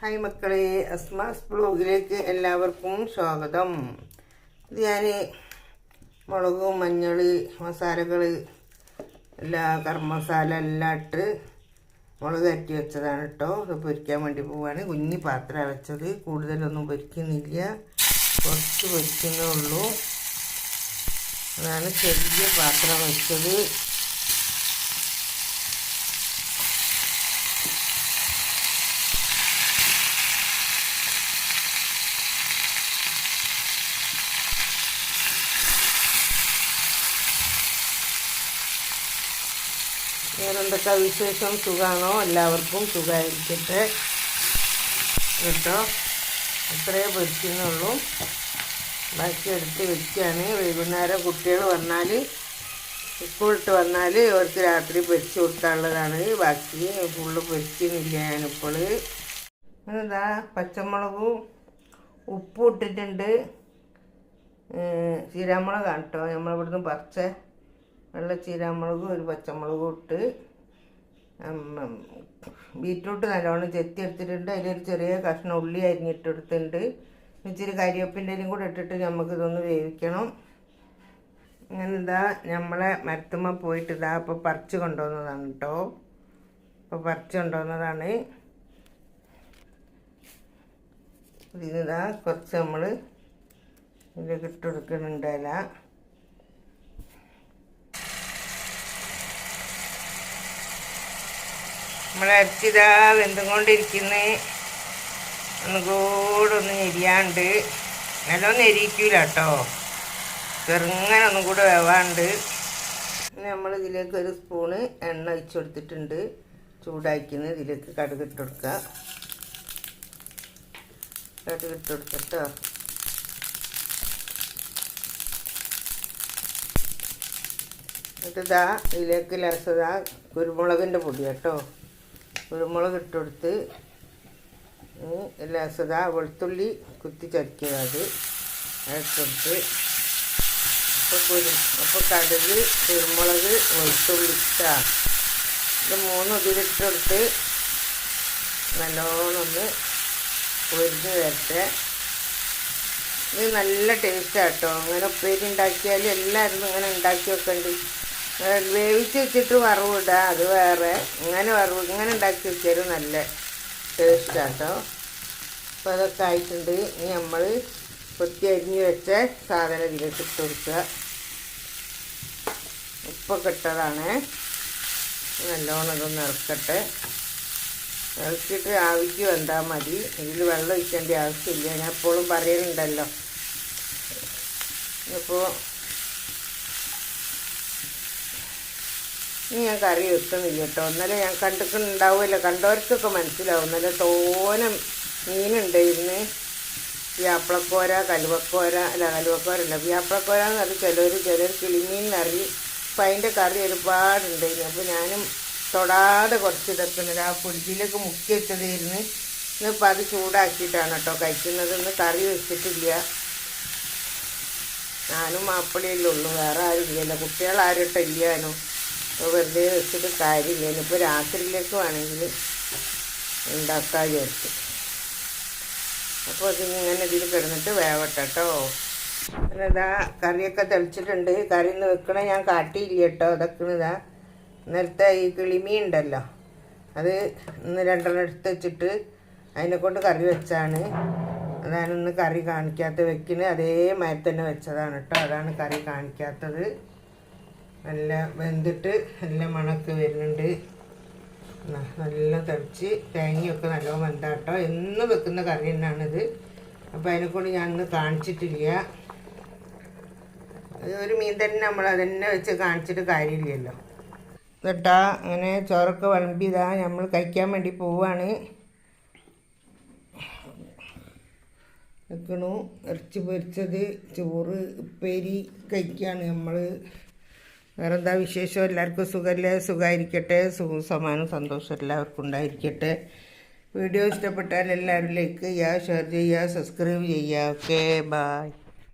Hi മക്കളെ അസ്മാസ് ബ്ലോഗിലേക്ക് എല്ലാവർക്കും സ്വാഗതം. ഞാൻ മുളക് മഞ്ഞൾ മസാലകൾ എല്ലാ കറി മസാല എല്ലാം ഇട്ട് മുളക് അറ്റി വെച്ചതാണ് കേട്ടോ ഇത് പൊരിക്കാൻ വേണ്ടി പോവാണ്. കുഞ്ഞി പാത്രം വെച്ചത്. കൂടുതലൊന്നും പൊരിക്കുന്നില്ല. കുറച്ച് പൊരിക്കുന്നേ ഉള്ളൂ. അതാണ് ചെറിയ പാത്രം വെച്ചത്. വേറെന്തൊക്കെ വിശേഷം? സുഖമാണോ എല്ലാവർക്കും സുഖമായിരിക്കട്ടെ. കേട്ടോ? ഇത്രയേ പൊരിക്കുന്നുള്ളൂ. ബാക്കി എടുത്ത് വെക്കുകയാണ് വൈകുന്നേരം കുട്ടികൾ വന്നാൽ സ്കൂളിട്ട് വന്നാൽ അവർക്ക് രാത്രി പൊരിച്ച് കൊടുക്കാനുള്ളതാണ്. ബാക്കി ഫുള്ള് പൊരിക്കുന്നില്ല ഞാനിപ്പോൾ. എന്താ പച്ചമുളകും ഉപ്പും ഇട്ടിട്ടുണ്ട്. ചീരാമുളകാണ് കേട്ടോ. നമ്മളിവിടുന്ന് പറിച്ച. വെള്ള ചീരാമുളകും ഒരു പച്ചമുളകും ഇട്ട് ബീറ്റ്റൂട്ട് നല്ലോണം ചെത്തി എടുത്തിട്ടുണ്ട് അതിലൊരു ചെറിയ കഷ്ണം ഉള്ളി അരിഞ്ഞിട്ടെടുത്തിട്ടുണ്ട്. ഇച്ചിരി കരിവേപ്പിന്റെയും കൂടെ ഇട്ടിട്ട് നമുക്ക് ഇതൊന്ന് വേവിക്കണം. അങ്ങനെ ഇതാ നമ്മളെ മരത്തുമ്മ പോയിട്ട് ഇതാ ഇപ്പോൾ പറിച്ച് കൊണ്ടുവന്നതാണ് കേട്ടോ ഇപ്പോൾ പറിച്ച് കൊണ്ടുവന്നതാണ്. ഇതിനിതാ കുറച്ച് നമ്മൾ ഇതിലേക്ക് ഇട്ട് കൊടുക്കുന്നുണ്ട് ഇല നമ്മളെ അരച്ചിതാ വെന്തുകൊണ്ടിരിക്കുന്നേ. ഒന്ന് കൂടൊന്ന് ഒന്ന് ഞെരിയാണ്ട്. നല്ലോണം ഞെരിക്കൂല കേട്ടോ ചെറുങ്ങനെ ഒന്നും കൂടെ വേവാണ്ട്. നമ്മൾ ഇതിലേക്ക് ഒരു സ്പൂണ് എണ്ണ ഒഴിച്ചു കൊടുത്തിട്ടുണ്ട് ചൂടാക്കുന്നത് ഇതിലേക്ക് കടുക് ഇട്ട് കൊടുക്കുക കടുക് ഇട്ട് കൊടുക്കട്ടോ എന്നിട്ടിതാ ഇതിലേക്ക് ലസതാ കുരുമുളകിന്റെ പൊടി കേട്ടോ. കുരുമുളക് ഇട്ടുകൊടുത്ത് സദാ വെളുത്തുള്ളി കുത്തി ചതക്കിയത് അത്. ഇട്ടെടുത്ത് അപ്പോൾ കുരു അപ്പോൾ കടുക് കുരുമുളക് വെളുത്തുള്ളി ഇട്ടാ. ഇത് മൂന്ന് ഇതിലിട്ടെടുത്ത് നല്ലോണം ഒന്ന് പൊരിഞ്ഞ് വരട്ടെ. ഇത് നല്ല ടേസ്റ്റാട്ടോ അങ്ങനെ ഉപ്പേരി ഉണ്ടാക്കിയാൽ എല്ലാവരും ഇങ്ങനെ ഉണ്ടാക്കി വെക്കണ്ട്. വേവിച്ച് വെച്ചിട്ട് വറവിടുക അത് വേറെ. ഇങ്ങനെ വറവ് ഇങ്ങനെ ഉണ്ടാക്കി വെച്ചാൽ നല്ല ടേസ്റ്റാണ് കേട്ടോ അപ്പോൾ അതൊക്കെ ആയിട്ടുണ്ട്. ഇനി നമ്മൾ കൊത്തി അരിഞ്ഞ് വെച്ച സാധനം ഇതിലേക്ക് ഇട്ട് കൊടുക്കുക. ഉപ്പൊക്കെ ഇട്ടതാണ്. നല്ലോണം ഇതൊന്ന് ഇറക്കട്ടെ ഇറക്കിയിട്ട് ആവിക്ക് വന്നാൽ മതി. ഇതിൽ വെള്ളം ഒഴിക്കേണ്ട ആവശ്യമില്ല. ഞാൻ എപ്പോഴും പറയുന്നുണ്ടല്ലോ ഇപ്പോൾ ഇനി ഞാൻ കറി വെക്കുന്നില്ല കേട്ടോ. ഇന്നലെ ഞാൻ കണ്ടിട്ടുണ്ടാവുമല്ലോ. കണ്ടവർക്കൊക്കെ മനസ്സിലാവും. നല്ല തോനം മീനുണ്ടായിരുന്നു വ്യാപ്പളക്കോര കലുവക്കോര അല്ല കലുവക്കോര അല്ല. വ്യാപ്പളക്കോര എന്ന് പറഞ്ഞാൽ ചിലർ ചിലർ കിളിമീൻ കറി അപ്പം അതിന്റെ കറി ഒരുപാടുണ്ടായിരുന്നു അപ്പോൾ ഞാനും തൊടാതെ കുറച്ച് ഇതൊക്കെ ആ പുളിയിലൊക്കെ മുക്കി വെച്ചതായിരുന്നു ഇന്നിപ്പോൾ അത് ചൂടാക്കിയിട്ടാണ് കേട്ടോ കഴിക്കുന്നത്. ഇന്ന് കറി വെച്ചിട്ടില്ല. ഞാനും മാപ്പിളയല്ലേ ഉള്ളൂ. വേറെ ആരും ഇല്ലല്ലോ. കുട്ടികളാരും ഇട്ടില്ലാനോ വെറുതെ വെച്ചിട്ട് കാര്യമില്ല. ഇനിയിപ്പോൾ രാത്രിയിലേക്ക് വേണമെങ്കിൽ ഉണ്ടാക്കാൻ വിചാരിച്ചു. അപ്പോൾ അതിങ്ങനെ ഇതിൽ കിടന്നിട്ട് വേവട്ടെ കേട്ടോ. ഇതാ കറിയൊക്കെ തെളിച്ചിട്ടുണ്ട്. കറി ഒന്ന് വെക്കണ ഞാൻ കാട്ടിയില്ല കേട്ടോ. അതൊക്കെ ഇതാ നേരത്തെ ഈ കിളിമീ ഉണ്ടല്ലോ. അത് ഇന്ന് രണ്ടെണ്ണം എടുത്ത് വെച്ചിട്ട് അതിനെ കൊണ്ട് കറി വെച്ചാണ്. അതാണ് ഇന്ന് കറി കാണിക്കാത്ത വെക്കുന്നത് അതേ മയത്തന്നെ വെച്ചതാണ് കേട്ടോ. അതാണ് കറി കാണിക്കാത്തത്. നല്ല വെന്തിട്ട് നല്ല മണക്ക് വരുന്നുണ്ട്. നല്ല തിളച്ച്. തേങ്ങയൊക്കെ നല്ല വെന്താട്ടോ. എന്നും വെക്കുന്ന കറി തന്നെയാണിത്. അപ്പോൾ അതിനെക്കൊണ്ട് ഇന്ന് കാണിച്ചിട്ടില്ല. ഒരു മീൻ തന്നെ നമ്മൾ അതന്നെ വെച്ച് കാണിച്ചിട്ട് കാര്യമില്ലല്ലോ. കേട്ടാ അങ്ങനെ ചോറൊക്കെ വിളമ്പിയതാ നമ്മൾ കഴിക്കാൻ വേണ്ടി പോവാണ്. വെക്കണു ഇറച്ചി പൊരിച്ചത് ചോറ് ഉപ്പേരി കഴിക്കുകയാണ് നമ്മൾ വേറെ എന്താ വിശേഷം? എല്ലാവർക്കും സുഖമല്ലേ സുഖമായിരിക്കട്ടെ സുഖം സമാനം സന്തോഷം എല്ലാവർക്കും ഉണ്ടായിരിക്കട്ടെ. വീഡിയോ ഇഷ്ടപ്പെട്ടാൽ എല്ലാവരും ലൈക്ക് ചെയ്യുക ഷെയർ ചെയ്യുക സബ്സ്ക്രൈബ് ചെയ്യുക. Okay bye.